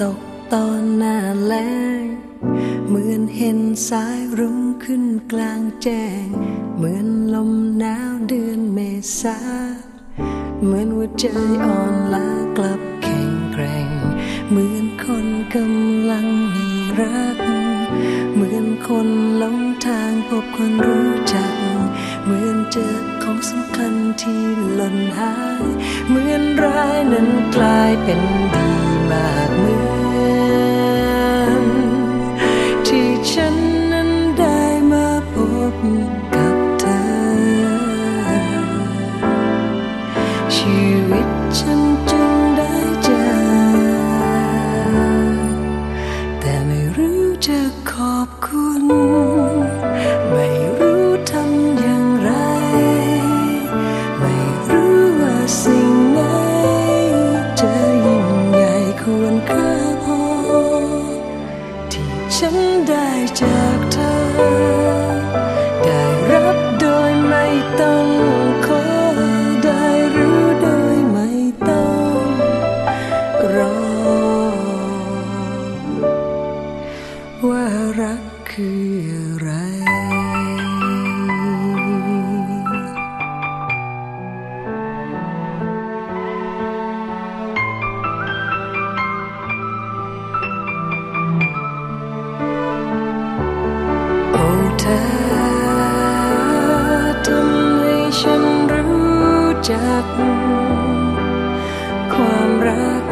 ตกตอนหน้าแล้งเหมือนเห็นสายรุ้งขึ้นกลางแจ้ง เหมือนลมหนาวเดือนเมษา เหมือนหัวใจอ่อนล้ากลับแข็งแกร่ง เหมือนคนกำลังมีรัก เหมือนคนหลงทางพบคนรู้จัก เหมือนเจอ ของสำคัญที่หล่นหาย เหมือนร้ายนั้นกลายเป็นดีมากเหมือนที่ฉันนั้นได้มาพบกับเธอ ชีวิตฉันจึงได้เจอ แต่ไม่รู้จะขอบคุณไม่ ไร โอ้เธอทำให้ฉันรู้จัก ความรัก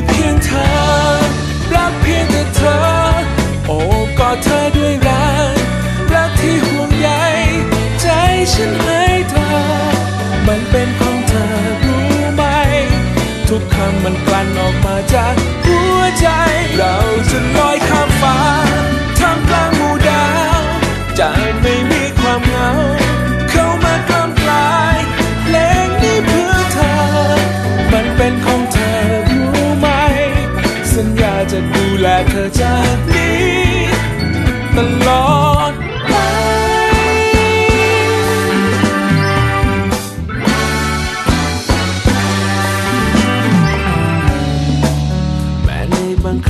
ทุกคำมันกลั่นออกมาจากหัวใจ เราจะลอย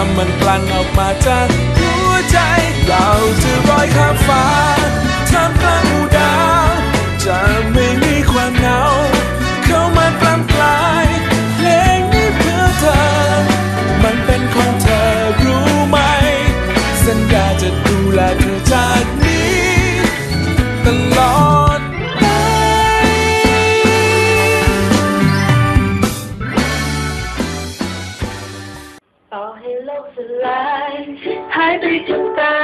ทุกคำมันกลั่นออกมาจากหัวใจ เราจะลอยข้ามฟ้าท่ามกลางหูดาวจะ กสลายหายไปจากตา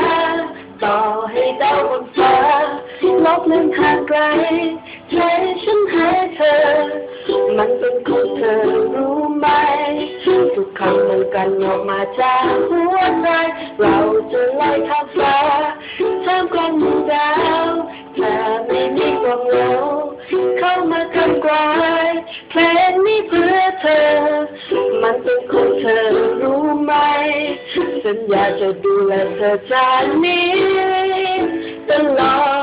ต่อให้ดาวบนฟ้าลบเลือนห่างไกลใจฉันให้เธอ มันเป็นของเธอรู้ไหม ทุกคำมันกันออกมาจากหัวใจเราจะลอยข้ามฟ้าท่ามกลางหมู่ดาวแต่ไม่มีความเหงาเข้ามาคำกลายเพลงนี้เพื่อเธอ มันเป็นของเธอรู้ สัญญาจะดูแลเธอจากนี้ตลอด